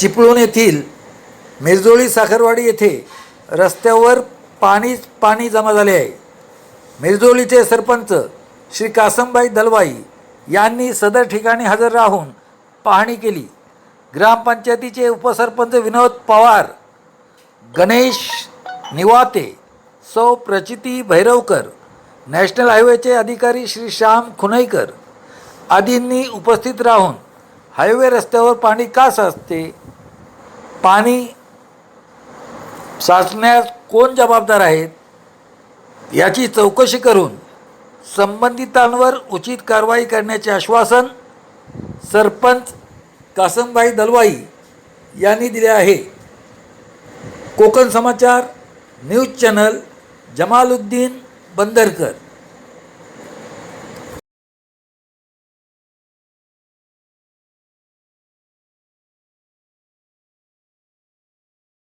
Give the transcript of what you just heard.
चिपळूण येथील मिरजोळी साखरवाडी येथे रस्त्यावर पाणीच पाणी जमा झाले आहे. मिरजोळीचे सरपंच श्री कासमबाई दलवाई यांनी सदर ठिकाणी हजर राहून पाहणी केली. ग्रामपंचायतीचे उपसरपंच विनोद पवार गणेश निवाते सौ प्रचिती भैरवकर नॅशनल हायवेचे अधिकारी श्री श्याम खुनईकर आदींनी उपस्थित राहून हायवे रस्त्यावर पाणी का साचते पाणी साचण्यास कोण जबाबदार आहेत याची चौकशी करून संबंधितांवर उचित कारवाई करण्याचे आश्वासन सरपंच कासमबाई दलवाई यांनी दिले आहे. Konkan Samachar news channel Jamaluddin Bandarkar.